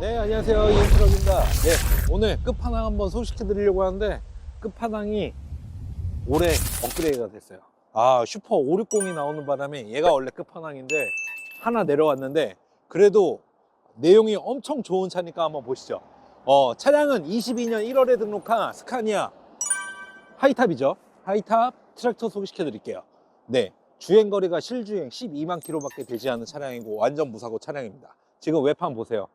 네, 안녕하세요. 이은트럭입니다. 네, 오늘 끝판왕 한번 소개시켜 드리려고 하는데, 끝판왕이 올해 업그레이드가 됐어요. 아, 슈퍼 560이 나오는 바람에 얘가 원래 끝판왕인데, 하나 내려왔는데, 그래도 내용이 엄청 좋은 차니까 한번 보시죠. 어, 차량은 22년 1월에 등록한 스카니아 하이탑이죠. 하이탑 트랙터 소개시켜 드릴게요. 네. 주행 거리가 실주행 12만 킬로밖에 되지 않은 차량이고 완전 무사고 차량입니다. 지금 외판 보세요.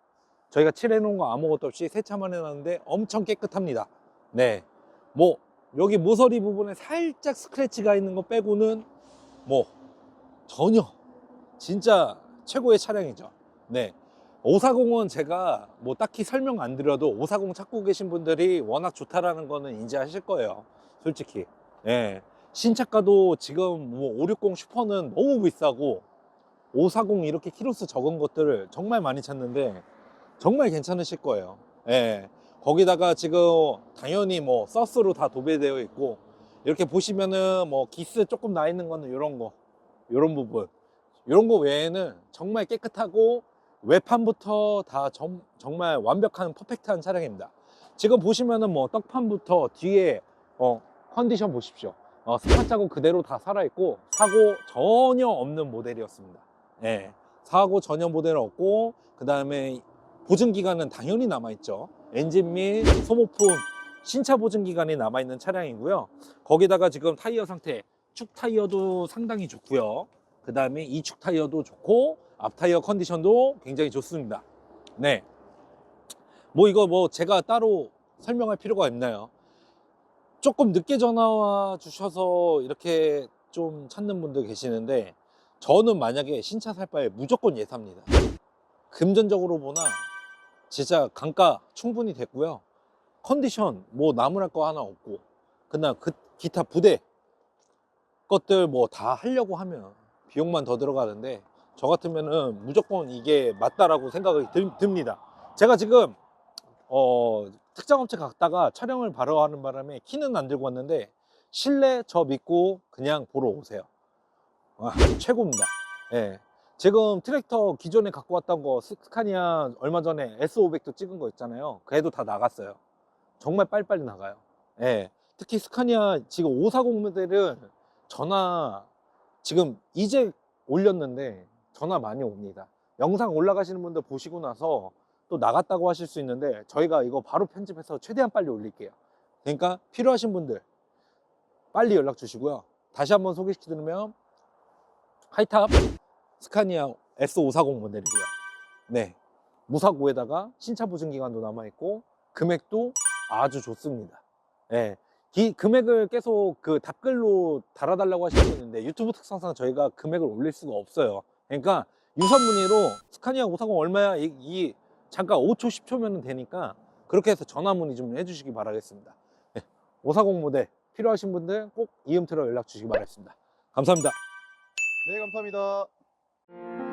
저희가 칠해놓은 거 아무것도 없이 세차만 해놨는데 엄청 깨끗합니다. 네. 뭐, 여기 모서리 부분에 살짝 스크래치가 있는 거 빼고는 뭐, 전혀 진짜 최고의 차량이죠. 네. 540은 제가 뭐 딱히 설명 안 드려도 540 찾고 계신 분들이 워낙 좋다라는 거는 인지하실 거예요. 솔직히. 예. 신차가도 지금 뭐 560 슈퍼는 너무 비싸고 540 이렇게 키로수 적은 것들을 정말 많이 찾는데 정말 괜찮으실 거예요. 예. 거기다가 지금 당연히 뭐 서스로 다 도배되어 있고 이렇게 보시면은 뭐 기스 조금 나 있는 거는 이런 거, 이런 부분, 이런 거 외에는 정말 깨끗하고 외판부터 다 정, 정말 완벽한 퍼펙트한 차량입니다. 지금 보시면은 뭐 떡판부터 뒤에 어, 컨디션 보십시오. 어, 스팟 자국 그대로 다 살아있고 사고 전혀 없는 모델이었습니다. 예, 사고 전혀 모델 없고 그 다음에 보증 기간은 당연히 남아있죠. 엔진 및 소모품 신차 보증 기간이 남아있는 차량이고요. 거기다가 지금 타이어 상태 축 타이어도 상당히 좋고요. 그 다음에 이축 타이어도 좋고 앞 타이어 컨디션도 굉장히 좋습니다. 네. 뭐 이거 뭐 제가 따로 설명할 필요가 있나요? 조금 늦게 전화 주셔서 이렇게 좀 찾는 분들 계시는데 저는 만약에 신차 살 바에 무조건 예사입니다. 금전적으로 보나 진짜 강가 충분히 됐고요. 컨디션 뭐 나무랄 거 하나 없고 그냥 그 기타 부대 것들 뭐 다 하려고 하면 비용만 더 들어가는데 저 같으면은 무조건 이게 맞다라고 생각이 들- 듭니다. 제가 지금 어, 특정 업체 갔다가 촬영을 바로 하는 바람에 키는 안 들고 왔는데 실내 저 믿고 그냥 보러 오세요. 와, 최고입니다. 예. 지금 트랙터 기존에 갖고 왔던 거 스카니아 얼마 전에 S500도 찍은 거 있잖아요. 그 애도 다 나갔어요. 정말 빨리빨리 나가요. 예. 특히 스카니아 지금 540 모델은 전화 지금 이제 올렸는데 전화 많이 옵니다. 영상 올라가시는 분들 보시고 나서 또 나갔다고 하실 수 있는데 저희가 이거 바로 편집해서 최대한 빨리 올릴게요. 그러니까 필요하신 분들 빨리 연락 주시고요. 다시 한번 소개시켜드리면 하이탑 스카니아 S540 모델이고요. 네. 무사고에다가 신차 보증 기간도 남아 있고 금액도 아주 좋습니다. 네. 기- 금액을 계속 그 답글로 달아달라고 하시는 분 있는데 유튜브 특성상 저희가 금액을 올릴 수가 없어요. 그러니까 유선 문의로 스카니아 540 얼마야? 이, 이 잠깐 5초 10초면 되니까 그렇게 해서 전화 문의 좀 해주시기 바라겠습니다. 네. 540 모델 필요하신 분들 꼭 이음트로 연락 주시기 바라겠습니다. 감사합니다. 네, 감사합니다. thank you